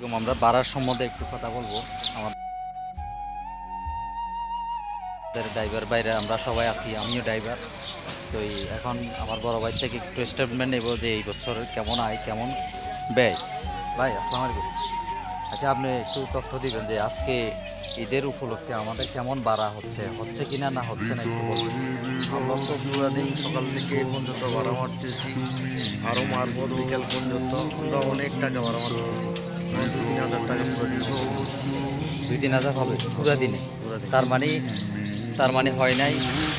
এবং আমরা বাড়ার সম্বন্ধে একটু কথা বলব। আমাদের ড্রাইভার বাইরে, আমরা সবাই আছি, আমিও ড্রাইভার তো এখন আমার বড় ভাই থেকে একটু স্টেটমেন্ট নেব যে এই বছর কেমন আয়, কেমন ব্যয়। ভাই, আসসালামু আলাইকুম। আচ্ছা আপনি একটু তথ্য দিবেন যে আজকে ঈদের উপলক্ষে আমাদের কেমন বাড়া হচ্ছে হচ্ছে কি না হচ্ছে না একটু আমরা তো পুরা দিন সকাল থেকে পর্যন্ত ভাড়া মারতেছি। আরও মারবো বিকেল পর্যন্ত। অনেক টাকা ভাড়া মারতেছি। দুই তিন হাজার হবে পুরো দিনে। তার মানে তার মানে হয় নাই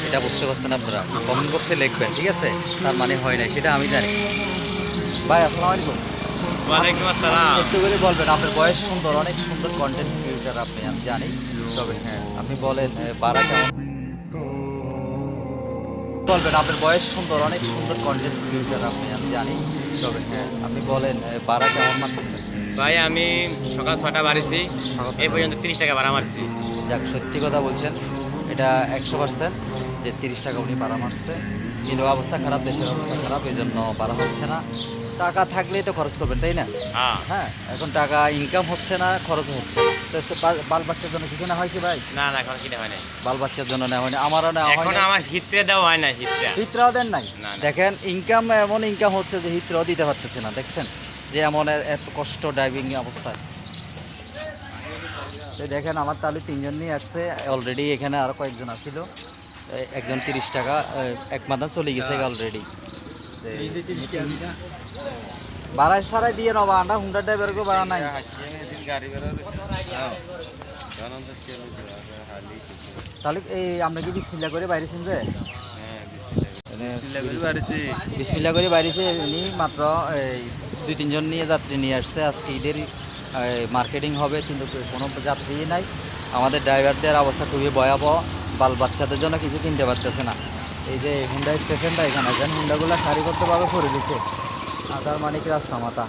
এটা বুঝতে পারছেন আপনারা। কমেন্ট বক্সে লিখবেন ঠিক আছে? তার মানে হয় নাই সেটা আমি জানি। ভাই আসসালামু আলাইকুম। ওয়ালাইকুম আসসালাম। একটু করে বলবেন আপনার বয়স সুন্দর অনেক সুন্দর কন্টেন্ট ক্রিয়েটার আপনি আমি জানি। তবে হ্যাঁ আপনি বলেন এ, বাড়া কেমন? বলবেন আপনার বয়স সুন্দর অনেক সুন্দর কন্টেন্ট ক্রিয়েটার আপনি আমি জানি। তবে আপনি বলেন বাড়া কেমন মানতেছেন ভাই আমি সকাল ছটা বাড়িছি এই পর্যন্ত তিরিশ টাকা ভাড়া মারছি। যাক সত্যি কথা বলছেন এটা একশো পার্সেন্ট যে তিরিশ টাকা উনি ভাড়া মারছে। কিন্তু অবস্থা খারাপ দেশের অবস্থা খারাপ এই জন্য ভাড়া হচ্ছে না। টাকা থাকলেই তো খরচ করবেন তাই না? হ্যাঁ। হ্যাঁ এখন টাকা ইনকাম হচ্ছে না খরচ হচ্ছে না। তো বাল- বাচ্চার জন্য কিছু না হয়েছে ভাই? না না এখন কিনে হয় নাই বাল বাচ্চার জন্য আমারও নেওয়া এখন আমার হিতরে দেওয়া হয় না হিতরা। হিতরাও দেন নাই? না, না। দেখেন ইনকাম এমন ইনকাম হচ্ছে যে হিতরাও দিতে পারতেছে না দেখছেন? যে এমন এত কষ্ট ড্রাইভিং অবস্থায় দেখেন আমার তাহলে তিনজন নিয়ে আসছে। অলরেডি এখানে আরও কয়েকজন আসছিল। একজন তিরিশ টাকা এক মাথা চলে গেছে অলরেডি বাড়াই সারাই দিয়ে নবা আন্ডা হুন্ডা ড্রাইভার কো বাড়া নাই। তাহলে এই কি বিসমিল্লা করে বাইরেছেন যে? বাইরেছে উনি, মাত্র দুই তিনজন নিয়ে যাত্রী নিয়ে আসছে। আজকে ঈদের মার্কেটিং হবে, কিন্তু কোনো যাত্রী নাই। আমাদের ড্রাইভারদের অবস্থা খুবই ভয়াবহ। বাল বাচ্চাদের জন্য কিছু কিনতে পারতেছে না। এই যে হুন্ডা স্টেশনটা এখানে হুন্ডাগুলো সারিবদ্ধভাবে করে দিচ্ছে আদার মানিক রাস্তা মাথা